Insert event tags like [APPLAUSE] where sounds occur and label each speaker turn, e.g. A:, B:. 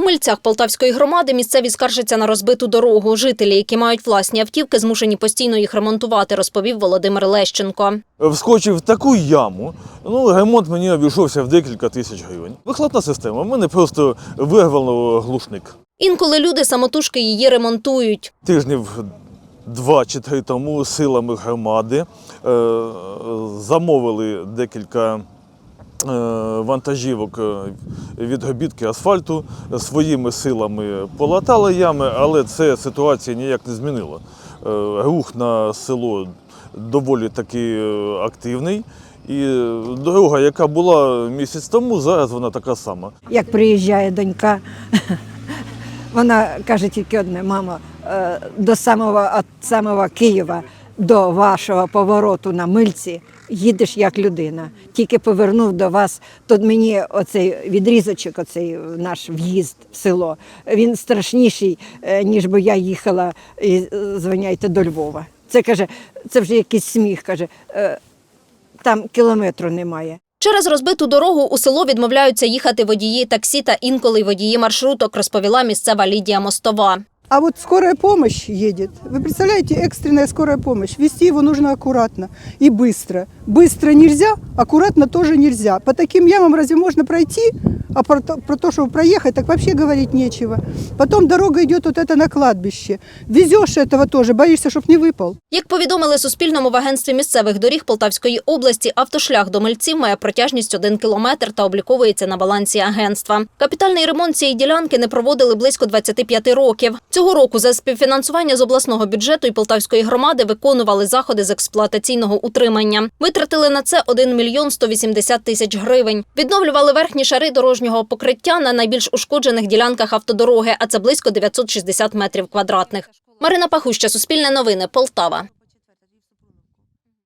A: У мильцях Полтавської громади місцеві скаржаться на розбиту дорогу. Жителі, які мають власні автівки, змушені постійно їх ремонтувати, розповів Володимир Лещенко.
B: Вскочив в таку яму. Ну, ремонт мені обійшовся в декілька тисяч гривень. Вихлопна система. У мене просто вирвало глушник.
A: Інколи люди самотужки її ремонтують.
B: Тижнів два чи три тому силами громади е, замовили декілька вантажівок е, відробітки асфальту. Своїми силами полатали ями, але це ситуація ніяк не змінила. Е, рух на село доволі таки е, активний. І е, дорога, яка була місяць тому, зараз вона така сама.
C: Як приїжджає донька, [LAUGHS] вона каже тільки одне: мама, е, до самого, от самого Києва до вашого повороту на мильці їдеш як людина. Тільки повернув до вас, то мені оцей відрізочок, оцей наш в'їзд в село, він страшніший, е, ніж би я їхала і е, звоняйте до Львова. Це каже, це вже якийсь сміх, каже, «Е, там кілометру немає.
A: Через розбиту дорогу у село відмовляються їхати водії таксі та інколи водії маршруток, розповіла місцева Лідія Мостова.
D: А вот скорая помощь едет. Вы представляете, экстренная скорая помощь. Вести его нужно аккуратно и быстро. Быстро нельзя, аккуратно тоже нельзя. По таким ямам разве можно пройти? А про то, про то, чтобы проехать, так вообще говорить нечего. Потом дорога идет вот это на кладбище. Везешь этого тоже, боишься, чтобы не выпал.
A: Як повідомили Суспільному в агентстві місцевих доріг Полтавської області, автошлях до Мельців має протяжність 1 кілометр та обліковується на балансі агентства. Капітальний ремонт цієї ділянки не проводили близько 25 років. Цього року за співфінансування з обласного бюджету і Полтавської громади виконували заходи з експлуатаційного утримання. Витратили на це 1 мільйон 180 тисяч гривень. Відновлювали верхні шари дорожнього покриття на найбільш ушкоджених ділянках автодороги, а це близько 960 метрів квадратних. Марина Пахуща, Суспільне новини, Полтава.